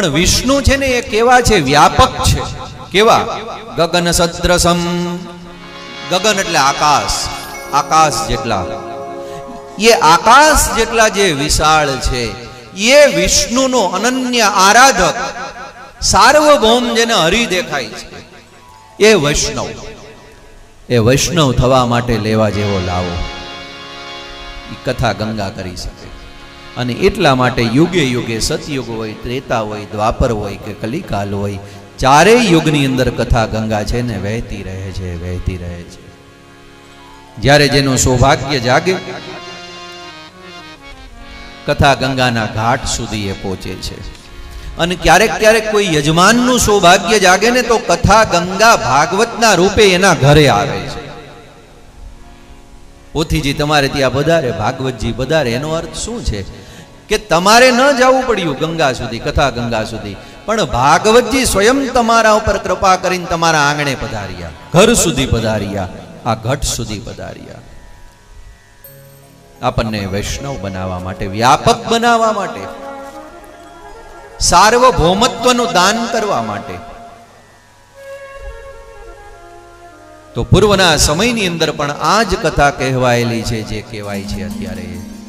પણ વિષ્ણુ છે ને એ કેવા છે? વ્યાપક છે. કેવા? ગગન સદ્રસમ ગગન એટલે આકાશ. આકાશ જેટલા. એ આકાશ જેટલા જે વિશાળ છે, એ વિષ્ણુનો અનન્ય આરાધક સાર્વભૌમ જેને હરી દેખાય છે. એ વૈષ્ણવ. એ વૈષ્ણવ થવા માટે લેવા જેવો લાવો. કથા ગંગા કરી શકે. અને એટલા માટે યુગે યુગે સતયુગ હોય, ત્રેતા હોય, દ્વાપર હોય કે કલિકાલ હોય, ચારેય યુગની અંદર કથા ગંગા છે ને વહેતી રહે છે, વહેતી રહે છે. જ્યારે જેનું સૌભાગ્ય જાગે, કથા ગંગાના ઘાટ સુધી એ પહોંચે છે. અને ક્યારેક ક્યારેક કોઈ યજમાનનું સૌભાગ્ય જાગે ને તો કથા ગંગા ભાગવતના રૂપે એના ઘરે આવે છે. પોથીજી, તમારે ત્યાં વધારે, ભાગવતજી, વધારે, એનો અર્થ શું છે? કે તમારે ન જવું પડ્યું ગંગા સુધી, કથા ગંગા સુધી. પણ ભાગવતજી સ્વયં તમારા ઉપર કૃપા કરીને તમારા આંગણે પધાર્યા. ઘર સુધી પધાર્યા. આ ઘટ સુધી પધાર્યા. આપણને વૈષ્ણવ બનાવવા માટે, વ્યાપક બનાવવા માટે, સાર્વભૌમત્વનું દાન કરવા માટે. તો પૂર્વના સમયની અંદર પણ આ જ કથા કહેવાયેલી છે, જે કહેવાય છે અત્યારે.